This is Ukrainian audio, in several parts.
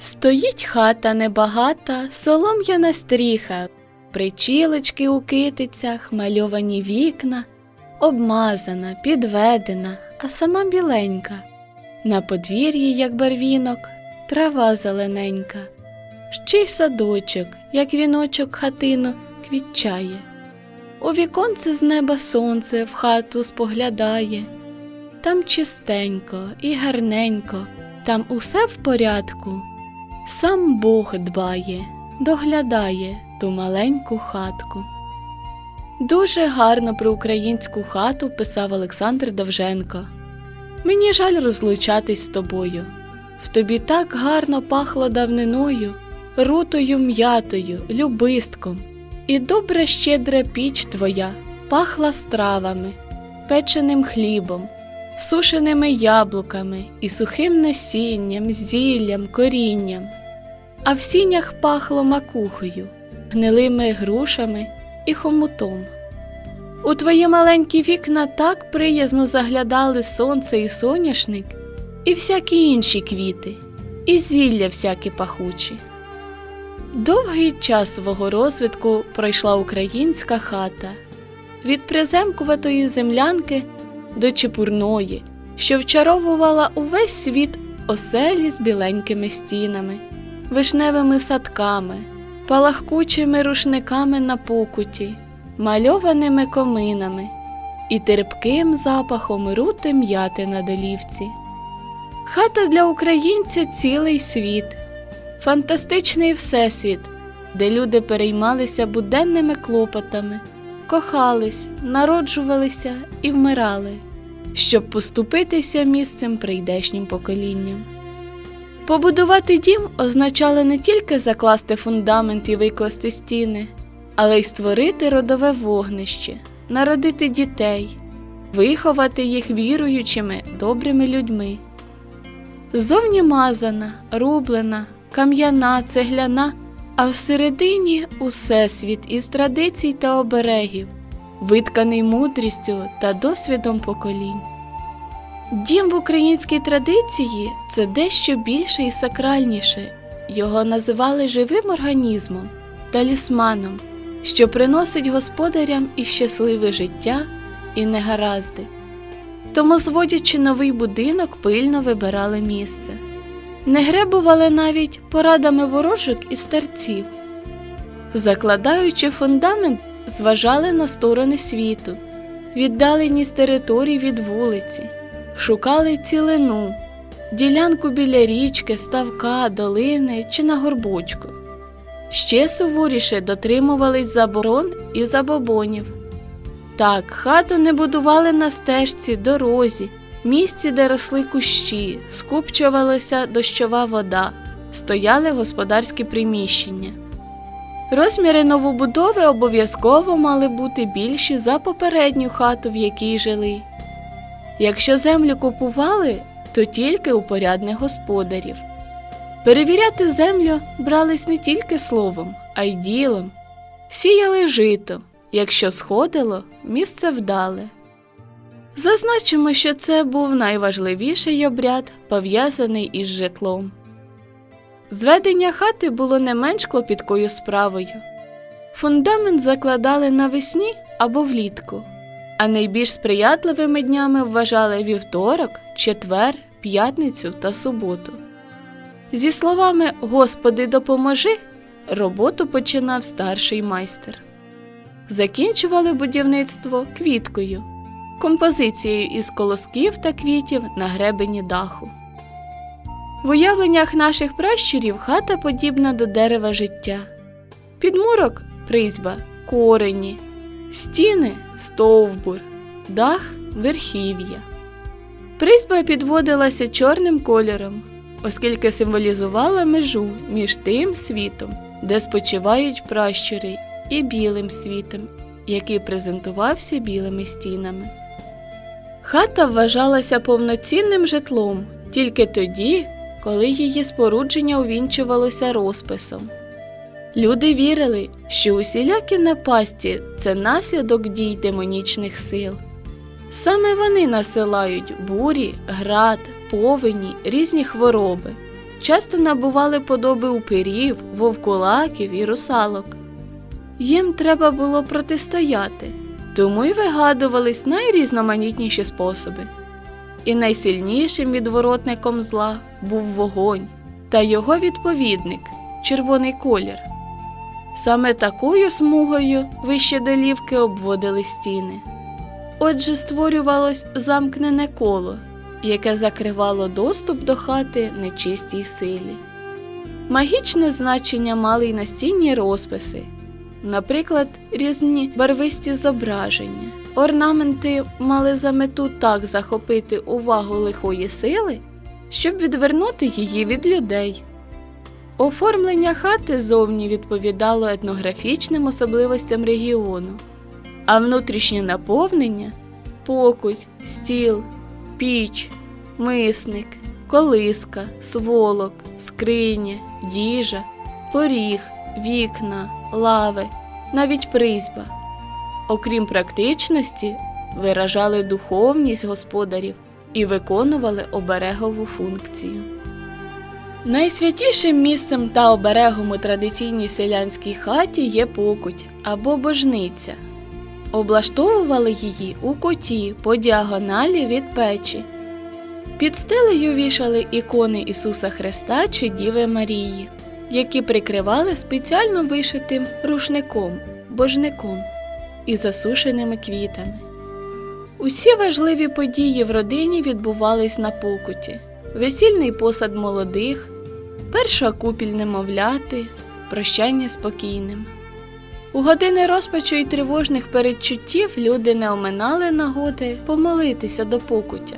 Стоїть хата небагата, солом'яна стріха, причілочки у китицях, мальовані вікна, обмазана, підведена, а сама біленька. На подвір'ї, як барвінок, трава зелененька, ще й садочок, як віночок хатину, квітчає. У віконце з неба сонце в хату споглядає. Там чистенько і гарненько, там усе в порядку. Сам Бог дбає, доглядає ту маленьку хатку. Дуже гарно про українську хату писав Олександр Довженко. Мені жаль розлучатись з тобою. В тобі так гарно пахло давниною, рутою м'ятою, любистком, і добра щедра піч твоя пахла стравами, печеним хлібом, сушеними яблуками і сухим насінням, зіллям, корінням. А в сінях пахло макухою, гнилими грушами і хомутом. У твої маленькі вікна так приязно заглядали сонце і соняшник, і всякі інші квіти, і зілля всякі пахучі. Довгий час свого розвитку пройшла українська хата від приземкуватої землянки до чепурної, що вчаровувала увесь світ оселі з біленькими стінами, вишневими садками, палахкучими рушниками на покуті, мальованими коминами і терпким запахом рути м'яти на долівці. Хата для українця цілий світ, фантастичний всесвіт, де люди переймалися буденними клопотами, кохались, народжувалися і вмирали, щоб поступитися місцем прийдешнім поколінням. Побудувати дім означало не тільки закласти фундамент і викласти стіни, але й створити родове вогнище, народити дітей, виховати їх віруючими, добрими людьми. Зовні мазана, рублена, кам'яна, цегляна, а всередині усесвіт із традицій та оберегів, витканий мудрістю та досвідом поколінь. Дім в українській традиції це дещо більше і сакральніше. Його називали живим організмом, талісманом, що приносить господарям і щасливе життя, і негаразди. Тому, зводячи новий будинок, пильно вибирали місце. Не гребували навіть порадами ворожок і старців. Закладаючи фундамент, зважали на сторони світу, віддаленість територій від вулиці, шукали цілину, ділянку біля річки, ставка, долини чи на горбочку. Ще суворіше дотримувались заборон і забобонів. Так, хату не будували на стежці, дорозі, місці, де росли кущі, скупчувалася дощова вода, стояли господарські приміщення. Розміри новобудови обов'язково мали бути більші за попередню хату, в якій жили. Якщо землю купували, то тільки у порядних господарів. Перевіряти землю брались не тільки словом, а й ділом. Сіяли жито, якщо сходило, місце вдале. Зазначимо, що це був найважливіший обряд, пов'язаний із житлом. Зведення хати було не менш клопіткою справою. Фундамент закладали навесні або влітку, а найбільш сприятливими днями вважали вівторок, четвер, п'ятницю та суботу. Зі словами Господи, допоможи, роботу починав старший майстер. Закінчували будівництво квіткою, композицією із колосків та квітів на гребені даху. В уявленнях наших пращурів хата подібна до дерева життя. Підмурок призьба, корені, стіни стовбур, дах верхів'я. Призьба підводилася чорним кольором, оскільки символізувала межу між тим світом, де спочивають пращури, і білим світом, який презентувався білими стінами. Хата вважалася повноцінним житлом тільки тоді, коли її спорудження увінчувалося розписом. Люди вірили, що усілякі напасті це наслідок дій демонічних сил. Саме вони насилають бурі, град, повені, різні хвороби. часто набували подоби упирів, вовкулаків і русалок. Їм треба було протистояти, тому й вигадувались найрізноманітніші способи. І найсильнішим відворотником зла був вогонь та його відповідник червоний колір. Саме такою смугою вище долівки обводили стіни. Отже, створювалось замкнене коло, яке закривало доступ до хати нечистій силі. Магічне значення мали й настінні розписи, наприклад, різні барвисті зображення. Орнаменти мали за мету так захопити увагу лихої сили, щоб відвернути її від людей. Оформлення хати зовні відповідало етнографічним особливостям регіону, а внутрішнє наповнення покуть, стіл, піч, мисник, колиска, сволок, скриня, діжа, поріг, вікна, лави, навіть призьба. Окрім практичності, виражали духовність господарів і виконували оберегову функцію. Найсвятішим місцем та оберегом у традиційній селянській хаті є покуть або божниця. Облаштовували її у коті по діагоналі від печі. Під стелею вішали ікони Ісуса Христа чи Діви Марії, які прикривали спеціально вишитим рушником, божником і засушеними квітами. Усі важливі події в родині відбувались на покуті: весільний посад молодих, перша купіль немовляти, прощання спокійним. У години розпачу і тривожних передчуттів люди не оминали нагоди помолитися до покуття.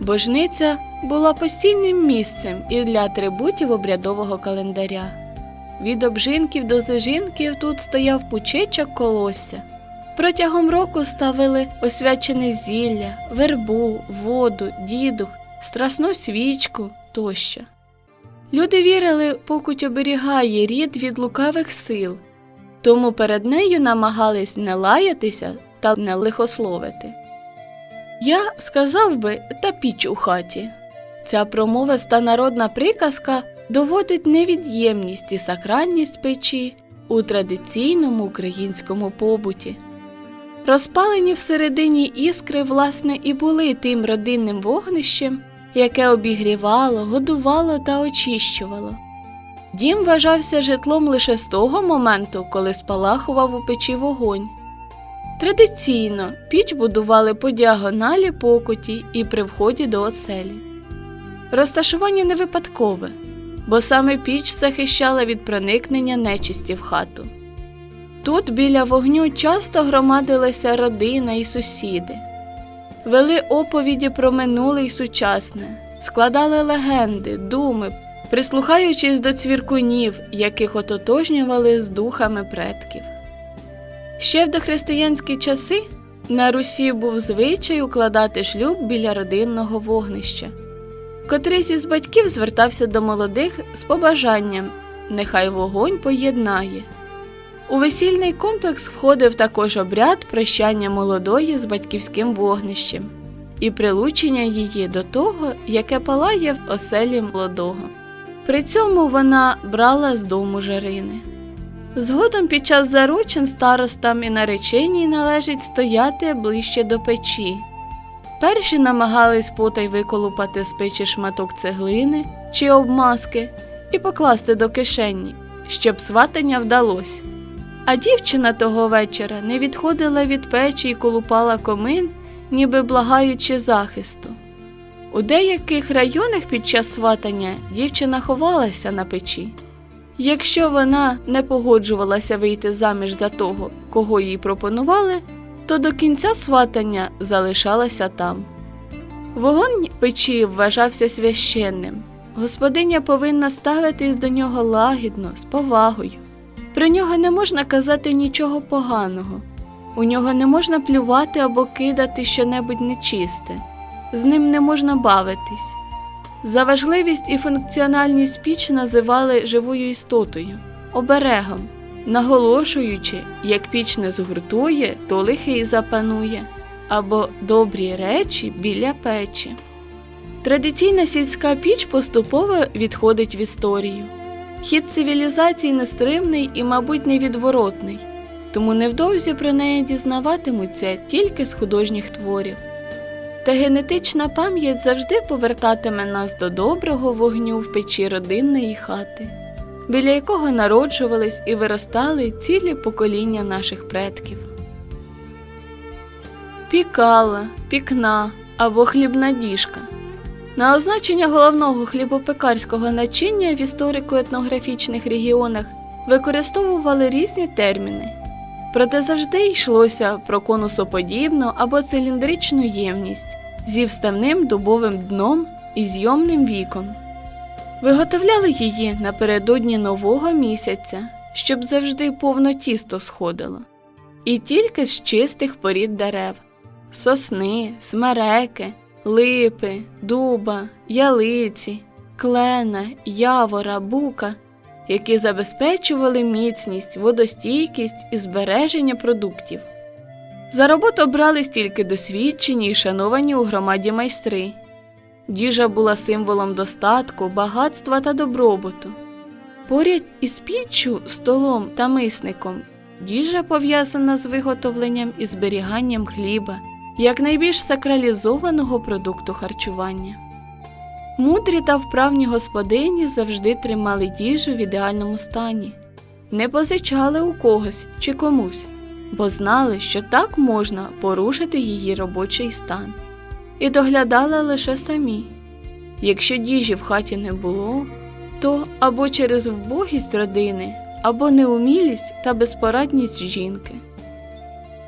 Божниця була постійним місцем і для атрибутів обрядового календаря. Від обжинків до зажинків тут стояв пучечок колосся. Протягом року ставили освячене зілля, вербу, воду, дідух, страсну свічку тощо. Люди вірили, покуть оберігає рід від лукавих сил, тому перед нею намагались не лаятися та не лихословити. Я сказав би та піч у хаті. Ця промовиста народна приказка доводить невід'ємність і сакральність печі у традиційному українському побуті. Розпалені всередині іскри, власне, і були тим родинним вогнищем, яке обігрівало, годувало та очищувало. Дім вважався житлом лише з того моменту, коли спалахував у печі вогонь. Традиційно піч будували по діагоналі покуті і при вході до оселі. Розташування не випадкове, бо саме піч захищала від проникнення нечисті в хату. Тут біля вогню часто громадилася родина і сусіди, вели оповіді про минуле й сучасне, складали легенди, думи, прислухаючись до цвіркунів, яких ототожнювали з духами предків. Ще в дохристиянські часи на Русі був звичай укладати шлюб біля родинного вогнища. Котрийсь із батьків звертався до молодих з побажанням нехай вогонь поєднає. У весільний комплекс входив також обряд прощання молодої з батьківським вогнищем і прилучення її до того, яке палає в оселі молодого. При цьому вона брала з дому жарини. Згодом під час заручин старостам і нареченій належить стояти ближче до печі. Перші намагались потай виколупати з печі шматок цеглини чи обмазки і покласти до кишені, щоб сватання вдалося. А дівчина того вечора не відходила від печі і колупала комин, ніби благаючи захисту. У деяких районах під час сватання дівчина ховалася на печі. Якщо вона не погоджувалася вийти заміж за того, кого їй пропонували, то до кінця сватання залишалася там. Вогонь печі вважався священним. Господиня повинна ставитись до нього лагідно, з повагою. Про нього не можна казати нічого поганого, у нього не можна плювати або кидати щонебудь нечисте, з ним не можна бавитись. За важливість і функціональність піч називали живою істотою, оберегом, наголошуючи, як піч не згуртує, то лихий запанує, або добрі речі біля печі. Традиційна сільська піч поступово відходить в історію. Хід цивілізації нестримний і, мабуть, невідворотний, тому невдовзі про неї дізнаватимуться тільки з художніх творів. Та генетична пам'ять завжди повертатиме нас до доброго вогню в печі родинної хати, біля якого народжувались і виростали цілі покоління наших предків. Пікала, пікна або хлібна діжка. На означення головного хлібопекарського начиння в історико-етнографічних регіонах використовували різні терміни, проте завжди йшлося про конусоподібну або циліндричну ємність зі вставним дубовим дном і зйомним віком. Виготовляли її напередодні нового місяця, щоб завжди повно тісто сходило, і тільки з чистих порід дерев сосни, смереки, липи, дуба, ялиці, клена, явора, бука, які забезпечували міцність, водостійкість і збереження продуктів. За роботу брались тільки досвідчені і шановані у громаді майстри. Діжа була символом достатку, багатства та добробуту. Поряд із піччю, столом та мисником діжа пов'язана з виготовленням і зберіганням хліба як найбільш сакралізованого продукту харчування. Мудрі та вправні господині завжди тримали діжу в ідеальному стані, не позичали у когось чи комусь, бо знали, що так можна порушити її робочий стан, і доглядали лише самі. Якщо діжі в хаті не було, то або через вбогість родини, або неумілість та безпорадність жінки.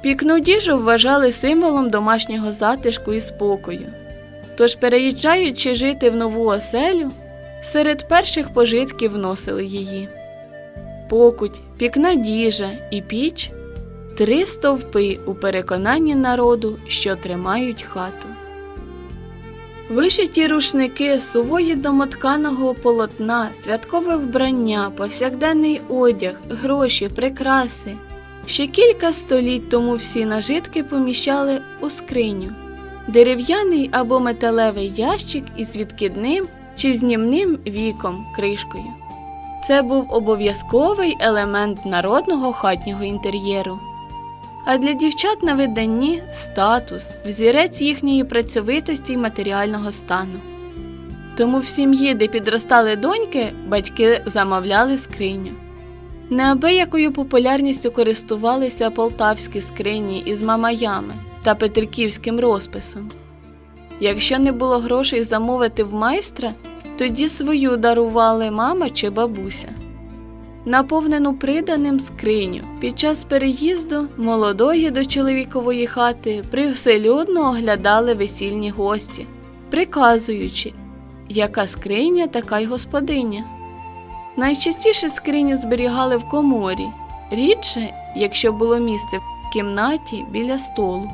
Пікну діжу вважали символом домашнього затишку і спокою. Тож, переїжджаючи жити в нову оселю, серед перших пожитків вносили її. Покуть, пікна діжа і піч три стовпи у переконанні народу, що тримають хату. Вишиті рушники сувої домотканого полотна, святкове вбрання, повсякденний одяг, гроші, прикраси. Ще кілька століть тому всі нажитки поміщали у скриню, дерев'яний або металевий ящик із відкидним чи знімним віком кришкою. Це був обов'язковий елемент народного хатнього інтер'єру. А для дівчат на виданні статус, взірець їхньої працьовитості й матеріального стану. Тому в сім'ї, де підростали доньки, батьки замовляли скриню. Неабиякою популярністю користувалися полтавські скрині із мамаями та петриківським розписом. Якщо не було грошей замовити в майстра, тоді свою дарували мама чи бабуся. Наповнену приданим скриню під час переїзду молодої до чоловікової хати привселюдно оглядали весільні гості, приказуючи, яка скриня, така й господиня. Найчастіше скриню зберігали в коморі, рідше, якщо було місце в кімнаті біля столу.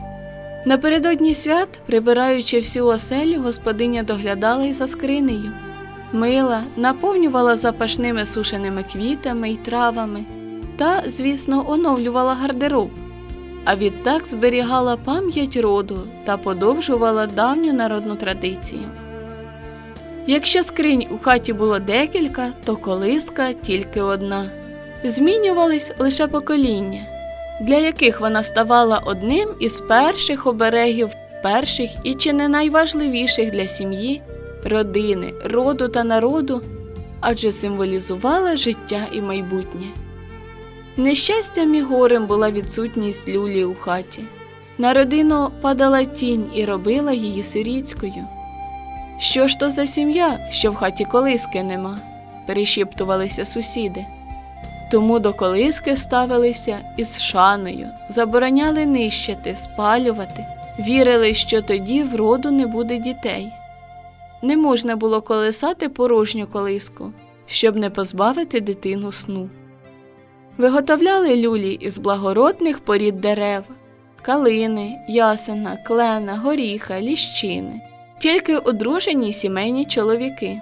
Напередодні свят, прибираючи всю оселю, господиня доглядала й за скринею. Мила, наповнювала запашними сушеними квітами й травами та, звісно, оновлювала гардероб, а відтак зберігала пам'ять роду та подовжувала давню народну традицію. Якщо скринь у хаті було декілька, то колиска тільки одна. Змінювались лише покоління, для яких вона ставала одним із перших оберегів, перших і чи не найважливіших для сім'ї, родини, роду та народу, адже символізувала життя і майбутнє. Нещастям і горем була відсутність люлі у хаті. На родину падала тінь і робила її сирітською. Що ж то за сім'я, що в хаті колиски нема? перешіптувалися сусіди. Тому до колиски ставилися із шаною, забороняли нищити, спалювати, вірили, що тоді в роду не буде дітей. Не можна було колисати порожню колиску, щоб не позбавити дитину сну. Виготовляли люлі із благородних порід дерев калини, ясена, клена, горіха, ліщини тільки одружені сімейні чоловіки.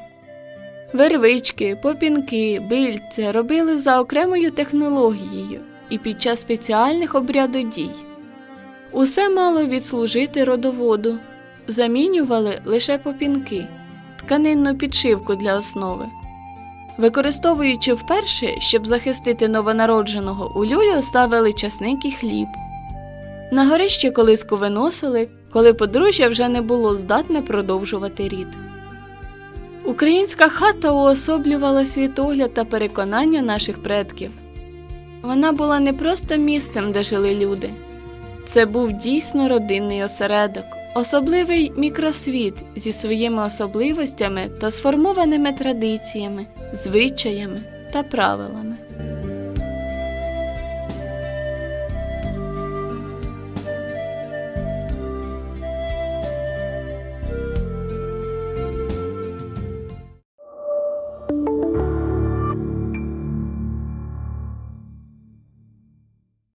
Вервички, попінки, бильця робили за окремою технологією і під час спеціальних обрядодій. Усе мало відслужити родоводу, замінювали лише попінки, тканинну підшивку для основи. Використовуючи вперше, щоб захистити новонародженого, у люлю ставили часник і хліб. На горище колиску виносили, коли подружжя вже не було здатне продовжувати рід. Українська хата уособлювала світогляд та переконання наших предків. Вона була не просто місцем, де жили люди. Це був дійсно родинний осередок, особливий мікросвіт зі своїми особливостями та сформованими традиціями, звичаями та правилами.